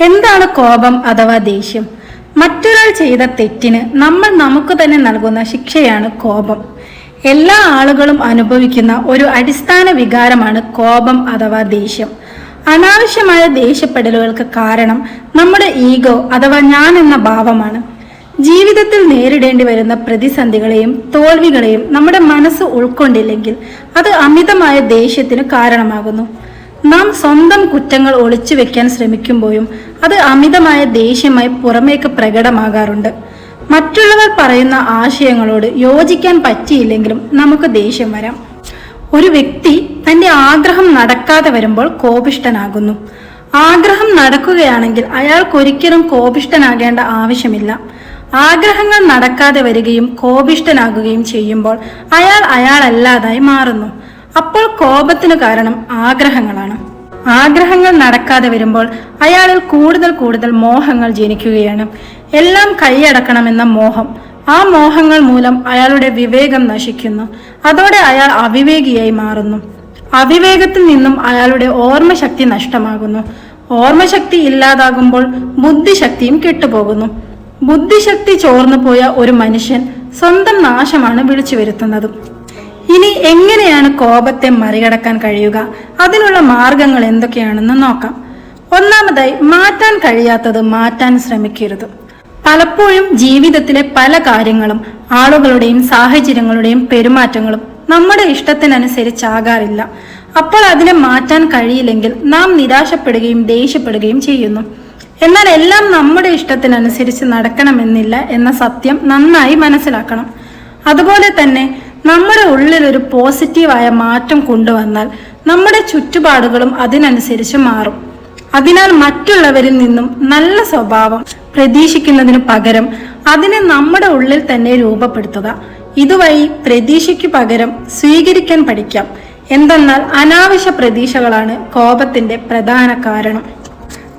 എന്താണ് കോപം അഥവാ ദേഷ്യം? മറ്റൊരാൾ ചെയ്ത തെറ്റിന് നമ്മൾ നമുക്ക് തന്നെ നൽകുന്ന ശിക്ഷയാണ് കോപം. എല്ലാ ആളുകളും അനുഭവിക്കുന്ന ഒരു അടിസ്ഥാന വികാരമാണ് കോപം അഥവാ ദേഷ്യം. അനാവശ്യമായ ദേഷ്യപ്പെടലുകൾക്ക് കാരണം നമ്മുടെ ഈഗോ അഥവാ ഞാൻ എന്ന ഭാവമാണ്. ജീവിതത്തിൽ നേരിടേണ്ടി വരുന്ന പ്രതിസന്ധികളെയും തോൽവികളെയും നമ്മുടെ മനസ്സ് ഉൾക്കൊണ്ടില്ലെങ്കിൽ അത് അമിതമായ ദേഷ്യത്തിന് കാരണമാകുന്നു. നാം സ്വന്തം കുറ്റങ്ങൾ ഒളിച്ചു വെക്കാൻ ശ്രമിക്കുമ്പോഴും അത് അമിതമായ ദേഷ്യമായി പുറമേക്ക് പ്രകടമാകാറുണ്ട്. മറ്റുള്ളവർ പറയുന്ന ആശയങ്ങളോട് യോജിക്കാൻ പറ്റിയില്ലെങ്കിലും നമുക്ക് ദേഷ്യം വരാം. ഒരു വ്യക്തി തന്റെ ആഗ്രഹം നടക്കാതെ വരുമ്പോൾ കോപിഷ്ടനാകുന്നു ആഗ്രഹം നടക്കുകയാണെങ്കിൽ അയാൾക്കൊരിക്കലും കോപിഷ്ടനാകേണ്ട ആവശ്യമില്ല. ആഗ്രഹങ്ങൾ നടക്കാതെ വരികയും കോപിഷ്ടനാകുകയും ചെയ്യുമ്പോൾ അയാൾ അയാളല്ലാതായി മാറുന്നു. അപ്പോൾ കോപത്തിന് കാരണം ആഗ്രഹങ്ങളാണ്. ആഗ്രഹങ്ങൾ നടക്കാതെ വരുമ്പോൾ അയാളിൽ കൂടുതൽ കൂടുതൽ മോഹങ്ങൾ ജനിക്കുകയാണ്. എല്ലാം കൈയടക്കണമെന്ന മോഹം. ആ മോഹങ്ങൾ മൂലം അയാളുടെ വിവേകം നശിക്കുന്നു. അതോടെ അയാൾ അവിവേകിയായി മാറുന്നു. അവിവേകത്തിൽ നിന്നും അയാളുടെ ഓർമ്മശക്തി നഷ്ടമാകുന്നു. ഓർമ്മശക്തി ഇല്ലാതാകുമ്പോൾ ബുദ്ധിശക്തിയും കെട്ടുപോകുന്നു. ബുദ്ധിശക്തി ചോർന്നു പോയ ഒരു മനുഷ്യൻ സ്വന്തം നാശമാണ് വിളിച്ചു വരുത്തുന്നത്. ഇനി എങ്ങനെയാണ് കോപത്തെ മറികടക്കാൻ കഴിയുക? അതിനുള്ള മാർഗങ്ങൾ എന്തൊക്കെയാണെന്ന് നോക്കാം. ഒന്നാമതായി മാറ്റാൻ കഴിയാത്തത് മാറ്റാൻ ശ്രമിക്കരുത്. പലപ്പോഴും ജീവിതത്തിലെ പല കാര്യങ്ങളും ആളുകളുടെയും സാഹചര്യങ്ങളുടെയും പെരുമാറ്റങ്ങളും നമ്മുടെ ഇഷ്ടത്തിനനുസരിച്ചാകാറില്ല. അപ്പോൾ അതിനെ മാറ്റാൻ കഴിയില്ലെങ്കിൽ നാം നിരാശപ്പെടുകയും ദേഷ്യപ്പെടുകയും ചെയ്യുന്നു. എന്നാൽ എല്ലാം നമ്മുടെ ഇഷ്ടത്തിനനുസരിച്ച് നടക്കണമെന്നില്ല എന്ന സത്യം നന്നായി മനസ്സിലാക്കണം. അതുപോലെ തന്നെ നമ്മുടെ ഉള്ളിൽ ഒരു പോസിറ്റീവായ മാറ്റം കൊണ്ടുവന്നാൽ നമ്മുടെ ചുറ്റുപാടുകളും അതിനനുസരിച്ച് മാറും. അതിനാൽ മറ്റുള്ളവരിൽ നിന്നും നല്ല സ്വഭാവം പ്രതീക്ഷിക്കുന്നതിന് പകരം അതിനെ നമ്മുടെ ഉള്ളിൽ തന്നെ രൂപപ്പെടുത്തുക. ഇതുവഴി പ്രതീക്ഷയ്ക്ക് പകരം സ്വീകരിക്കാൻ പഠിക്കാം. എന്തെന്നാൽ അനാവശ്യ പ്രതീക്ഷകളാണ് കോപത്തിന്റെ പ്രധാന കാരണം.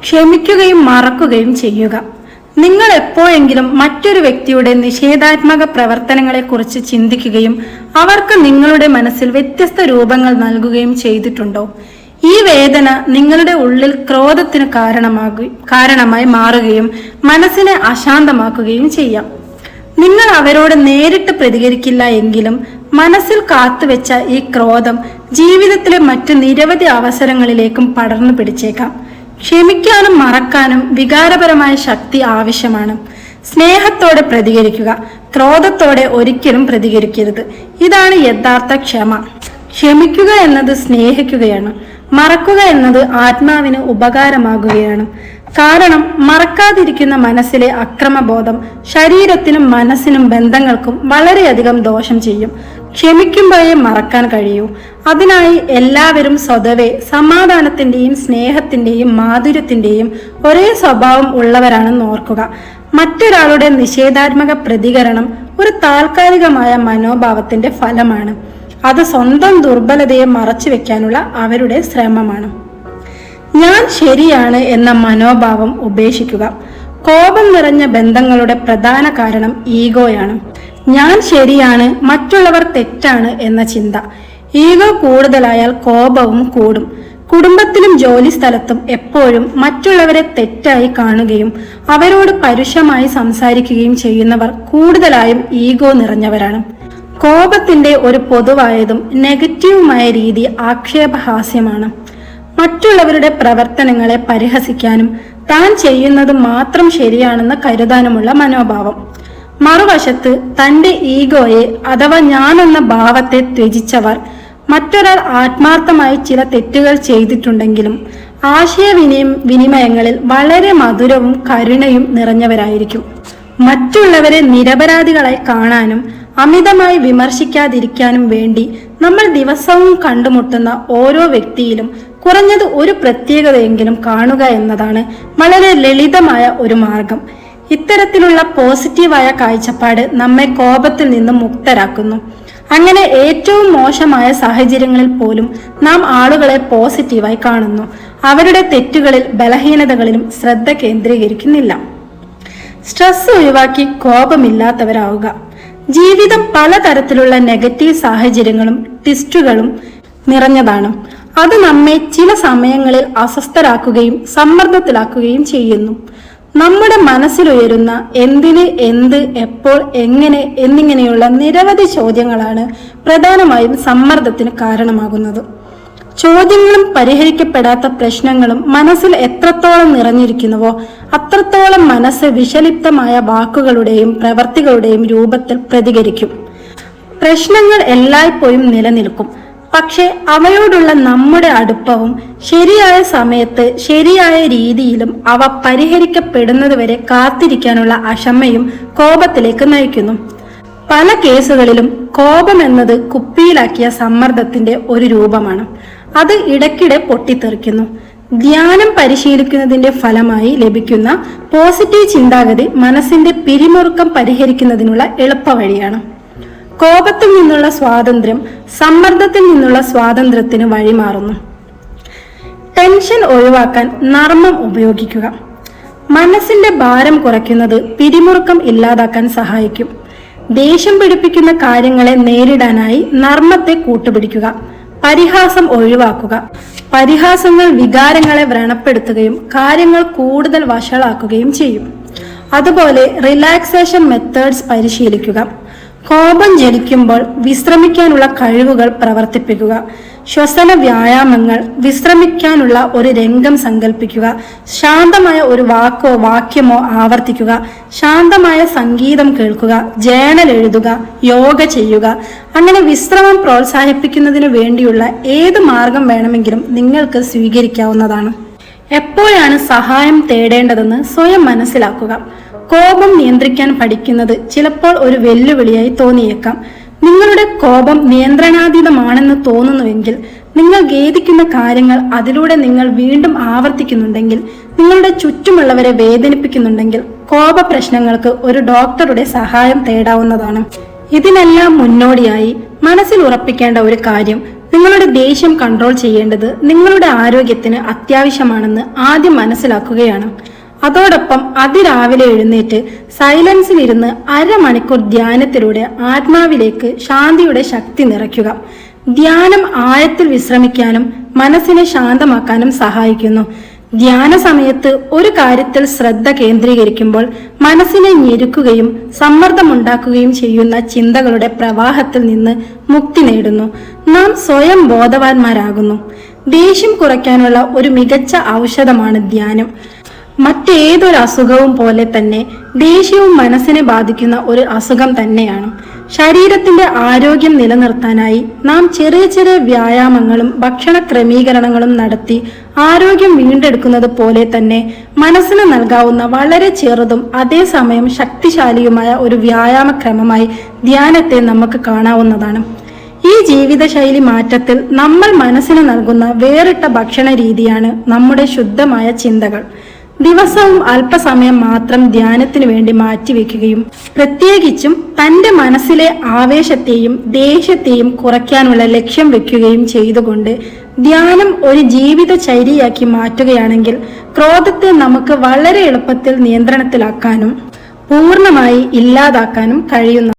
ക്ഷമിക്കുകയും മറക്കുകയും ചെയ്യുക. നിങ്ങൾ എപ്പോഴെങ്കിലും മറ്റൊരു വ്യക്തിയുടെ നിഷേധാത്മക പ്രവർത്തനങ്ങളെക്കുറിച്ച് ചിന്തിക്കുകയും അവർക്ക് നിങ്ങളുടെ മനസ്സിൽ വ്യത്യസ്ത രൂപങ്ങൾ നൽകുകയും ചെയ്തിട്ടുണ്ടോ? ഈ വേദന നിങ്ങളുടെ ഉള്ളിൽ ക്രോധത്തിന് കാരണമാകു കാരണമായി മാറുകയും മനസ്സിനെ അശാന്തമാക്കുകയും ചെയ്യാം. നിങ്ങൾ അവരോട് നേരിട്ട് പ്രതികരിക്കില്ല എങ്കിലും മനസ്സിൽ കാത്തുവെച്ച ഈ ക്രോധം ജീവിതത്തിലെ മറ്റു നിരവധി അവസരങ്ങളിലേക്കും പടർന്നു പിടിച്ചേക്കാം. ക്ഷമിക്കാനും മറക്കാനും വികാരപരമായ ശക്തി ആവശ്യമാണ്. സ്നേഹത്തോടെ പ്രതികരിക്കുക ക്രോധത്തോടെ ഒരിക്കലും പ്രതികരിക്കരുത്. ഇതാണ് യഥാർത്ഥ ക്ഷമ. ക്ഷമിക്കുക എന്നത് സ്നേഹിക്കുകയാണ്. മറക്കുക എന്നത് ആത്മാവിന് ഉപകാരമാകുകയാണ്. കാരണം മറക്കാതിരിക്കുന്ന മനസ്സിലെ അക്രമബോധം ശരീരത്തിനും മനസ്സിനും ബന്ധങ്ങൾക്കും വളരെയധികം ദോഷം ചെയ്യും. ക്ഷമിക്കുമ്പോഴേ മറക്കാൻ കഴിയൂ. അതിനായി എല്ലാവരും സ്വതവേ സമാധാനത്തിന്റെയും സ്നേഹത്തിന്റെയും മാധുര്യത്തിന്റെയും ഒരേ സ്വഭാവം ഉള്ളവരാണെന്ന് ഓർക്കുക. മറ്റൊരാളുടെ നിഷേധാത്മക പ്രതികരണം ഒരു താൽക്കാലികമായ മനോഭാവത്തിന്റെ ഫലമാണ്. അത് സ്വന്തം ദുർബലതയെ മറച്ചു വെക്കാനുള്ള അവരുടെ ശ്രമമാണ്. ഞാൻ ശരിയാണ് എന്ന മനോഭാവം ഉപേക്ഷിക്കുക. കോപം നിറഞ്ഞ ബന്ധങ്ങളുടെ പ്രധാന കാരണം ഈഗോയാണ്. ഞാൻ ശരിയാണ് മറ്റുള്ളവർ തെറ്റാണ് എന്ന ചിന്ത. ഈഗോ കൂടുതലായാൽ കോപവും കൂടും. കുടുംബത്തിലും ജോലി സ്ഥലത്തും എപ്പോഴും മറ്റുള്ളവരെ തെറ്റായി കാണുകയും അവരോട് പരുഷമായി സംസാരിക്കുകയും ചെയ്യുന്നവർ കൂടുതലായും ഈഗോ നിറഞ്ഞവരാണ്. കോപത്തിന്റെ ഒരു പൊതുവായതും നെഗറ്റീവുമായ രീതി ആക്ഷേപഹാസ്യമാണ്. മറ്റുള്ളവരുടെ പ്രവർത്തനങ്ങളെ പരിഹസിക്കാനും താൻ ചെയ്യുന്നത് മാത്രം ശരിയാണെന്ന് കരുതാനുമുള്ള മനോഭാവം. മറുവശത്ത് തന്റെ ഈഗോയെ അഥവാ ഞാനെന്ന ഭാവത്തെ ത്യജിച്ചവർ മറ്റൊരാൾ ആത്മാർത്ഥമായി ചില തെറ്റുകൾ ചെയ്തിട്ടുണ്ടെങ്കിലും ആശയവിനിമയ വിനിമയങ്ങളിൽ വളരെ മധുരവും കരുണയും നിറഞ്ഞവരായിരിക്കും. മറ്റുള്ളവരെ നിരപരാധികളായി കാണാനും അമിതമായി വിമർശിക്കാതിരിക്കാനും വേണ്ടി നമ്മൾ ദിവസവും കണ്ടുമുട്ടുന്ന ഓരോ വ്യക്തിയിലും കുറഞ്ഞത് ഒരു പ്രത്യേകതയെങ്കിലും കാണുക എന്നതാണ് വളരെ ലളിതമായ ഒരു മാർഗം. ഇത്തരത്തിലുള്ള പോസിറ്റീവായ കാഴ്ചപ്പാട് നമ്മെ കോപത്തിൽ നിന്നും മുക്തരാക്കുന്നു. അങ്ങനെ ഏറ്റവും മോശമായ സാഹചര്യങ്ങളിൽ പോലും നാം ആളുകളെ പോസിറ്റീവായി കാണുന്നു. അവരുടെ തെറ്റുകളിൽ ബലഹീനതകളിലും ശ്രദ്ധ കേന്ദ്രീകരിക്കുന്നില്ല. സ്ട്രെസ് ഒഴിവാക്കി കോപമില്ലാത്തവരാവുക. ജീവിതം പലതരത്തിലുള്ള നെഗറ്റീവ് സാഹചര്യങ്ങളും ടിസ്റ്റുകളും നിറഞ്ഞതാണ്. അത് നമ്മെ ചില സമയങ്ങളിൽ അസ്വസ്ഥരാക്കുകയും സമ്മർദ്ദത്തിലാക്കുകയും ചെയ്യുന്നു. നമ്മുടെ മനസ്സിലുയരുന്ന എന്തിന് എന്ത് എപ്പോൾ എങ്ങനെ എന്നിങ്ങനെയുള്ള നിരവധി ചോദ്യങ്ങളാണ് പ്രധാനമായും സമ്മർദ്ദത്തിന് കാരണമാകുന്നത്. ചോദ്യങ്ങളും പരിഹരിക്കപ്പെടാത്ത പ്രശ്നങ്ങളും മനസ്സിൽ എത്രത്തോളം നിറഞ്ഞിരിക്കുന്നുവോ അത്രത്തോളം മനസ്സ് വിഷലിപ്തമായ വാക്കുകളുടെയും പ്രവർത്തികളുടെയും രൂപത്തിൽ പ്രതികരിക്കും. പ്രശ്നങ്ങൾ എല്ലായ്പ്പോഴും നിലനിൽക്കും. പക്ഷെ അവയോടുള്ള നമ്മുടെ അടുപ്പവും ശരിയായ സമയത്ത് ശരിയായ രീതിയിലും അവ പരിഹരിക്കപ്പെടുന്നതുവരെ കാത്തിരിക്കാനുള്ള അക്ഷമയും കോപത്തിലേക്ക് നയിക്കുന്നു. പല കേസുകളിലും കോപം എന്നത് കുപ്പിയിലാക്കിയ സമ്മർദ്ദത്തിന്റെ ഒരു രൂപമാണ്. അത് ഇടയ്ക്കിടെ പൊട്ടിത്തെറിക്കുന്നു. ധ്യാനം പരിശീലിക്കുന്നതിന്റെ ഫലമായി ലഭിക്കുന്ന പോസിറ്റീവ് ചിന്താഗതി മനസ്സിന്റെ പിരിമുറുക്കം പരിഹരിക്കുന്നതിനുള്ള എളുപ്പവഴിയാണ് കോപത്തിൽ നിന്നുള്ള സ്വാതന്ത്ര്യം സമ്മർദ്ദത്തിൽ നിന്നുള്ള സ്വാതന്ത്ര്യത്തിന് വഴിമാറുന്നു. ടെൻഷൻ ഒഴിവാക്കാൻ നർമ്മം ഉപയോഗിക്കുക. മനസ്സിന്റെ ഭാരം കുറയ്ക്കുന്നത് പിരിമുറുക്കം ഇല്ലാതാക്കാൻ സഹായിക്കും. ദേഷ്യം പിടിപ്പിക്കുന്ന കാര്യങ്ങളെ നേരിടാനായി നർമ്മത്തെ കൂട്ടുപിടിക്കുക. പരിഹാസം ഒഴിവാക്കുക. പരിഹാസങ്ങൾ വികാരങ്ങളെ വ്രണപ്പെടുത്തുകയും കാര്യങ്ങൾ കൂടുതൽ വഷളാക്കുകയും ചെയ്യും. അതുപോലെ റിലാക്സേഷൻ മെത്തേഡ്സ് പരിശീലിക്കുക. കോപം ജനിക്കുമ്പോൾ വിശ്രമിക്കാനുള്ള കഴിവുകൾ പ്രവർത്തിപ്പിക്കുക. ശ്വസന വ്യായാമങ്ങൾ വിശ്രമിക്കാനുള്ള ഒരു രംഗം സങ്കല്പിക്കുക ശാന്തമായ ഒരു വാക്കോ വാക്യമോ ആവർത്തിക്കുക. ശാന്തമായ സംഗീതം കേൾക്കുക. ജേണൽ എഴുതുക. യോഗ ചെയ്യുക. അങ്ങനെ വിശ്രമം പ്രോത്സാഹിപ്പിക്കുന്നതിന് വേണ്ടിയുള്ള ഏത് മാർഗം വേണമെങ്കിലും നിങ്ങൾക്ക് സ്വീകരിക്കാവുന്നതാണ്. എപ്പോഴാണ് സഹായം തേടേണ്ടതെന്ന് സ്വയം മനസ്സിലാക്കുക. കോപം നിയന്ത്രിക്കാൻ പഠിക്കുന്നത് ചിലപ്പോൾ ഒരു വെല്ലുവിളിയായി തോന്നിയേക്കാം. നിങ്ങളുടെ കോപം നിയന്ത്രണാതീതമാണെന്ന് തോന്നുന്നുവെങ്കിൽ നിങ്ങൾ ഖേദിക്കുന്ന കാര്യങ്ങൾ അതിലൂടെ നിങ്ങൾ വീണ്ടും ആവർത്തിക്കുന്നുണ്ടെങ്കിൽ നിങ്ങളുടെ ചുറ്റുമുള്ളവരെ വേദനിപ്പിക്കുന്നുണ്ടെങ്കിൽ കോപ പ്രശ്നങ്ങൾക്ക് ഒരു ഡോക്ടറുടെ സഹായം തേടാവുന്നതാണ്. ഇതിനെല്ലാം മുന്നോടിയായി മനസ്സിൽ ഉറപ്പിക്കേണ്ട ഒരു കാര്യം നിങ്ങളുടെ ദേഷ്യം കൺട്രോൾ ചെയ്യേണ്ടത് നിങ്ങളുടെ ആരോഗ്യത്തിന് അത്യാവശ്യമാണെന്ന് ആദ്യം മനസ്സിലാക്കുകയാണ്. അതോടൊപ്പം അതിരാവിലെ എഴുന്നേറ്റ് സൈലൻസിൽ സൈലൻസിലിരുന്ന് അരമണിക്കൂർ ധ്യാനത്തിലൂടെ ആത്മാവിലേക്ക് ശാന്തിയുടെ ശക്തി നിറയ്ക്കുക. ധ്യാനം ആഴത്തിൽ വിശ്രമിക്കാനും മനസ്സിനെ ശാന്തമാക്കാനും സഹായിക്കുന്നു. ധ്യാന സമയത്ത് ഒരു കാര്യത്തിൽ ശ്രദ്ധ കേന്ദ്രീകരിക്കുമ്പോൾ മനസ്സിനെ ഞെരുക്കുകയും സമ്മർദ്ദമുണ്ടാക്കുകയും ചെയ്യുന്ന ചിന്തകളുടെ പ്രവാഹത്തിൽ നിന്ന് മുക്തി നേടുന്നു. നാം സ്വയം ബോധവാന്മാരാകുന്നു. ദേഷ്യം കുറയ്ക്കാനുള്ള ഒരു മികച്ച ഔഷധമാണ് ധ്യാനം. മറ്റേതൊരു അസുഖവും പോലെ തന്നെ ദേഷ്യവും മനസ്സിനെ ബാധിക്കുന്ന ഒരു അസുഖം തന്നെയാണ്. ശരീരത്തിന്റെ ആരോഗ്യം നിലനിർത്താനായി നാം ചെറിയ ചെറിയ വ്യായാമങ്ങളും ഭക്ഷണ ക്രമീകരണങ്ങളും നടത്തി ആരോഗ്യം വീണ്ടെടുക്കുന്നത് പോലെ തന്നെ മനസ്സിന് നൽകാവുന്ന വളരെ ചെറുതും അതേസമയം ശക്തിശാലിയുമായ ഒരു വ്യായാമ ക്രമമായി ധ്യാനത്തെ നമുക്ക് കാണാവുന്നതാണ്. ഈ ജീവിതശൈലി മാറ്റത്തിൽ നമ്മൾ മനസ്സിന് നൽകുന്ന വേറിട്ട ഭക്ഷണ രീതിയാണ് നമ്മുടെ ശുദ്ധമായ ചിന്തകൾ. ദിവസവും അല്പസമയം മാത്രം ധ്യാനത്തിന് വേണ്ടി മാറ്റിവെക്കുകയും പ്രത്യേകിച്ചും തന്റെ മനസ്സിലെ ആവേശത്തെയും ദേഷ്യത്തെയും കുറയ്ക്കാനുള്ള ലക്ഷ്യം വെക്കുകയും ചെയ്തുകൊണ്ട് ധ്യാനം ഒരു ജീവിത ശൈലിയാക്കി മാറ്റുകയാണെങ്കിൽ ക്രോധത്തെ നമുക്ക് വളരെ എളുപ്പത്തിൽ നിയന്ത്രണത്തിലാക്കാനും പൂർണമായി ഇല്ലാതാക്കാനും കഴിയുന്നു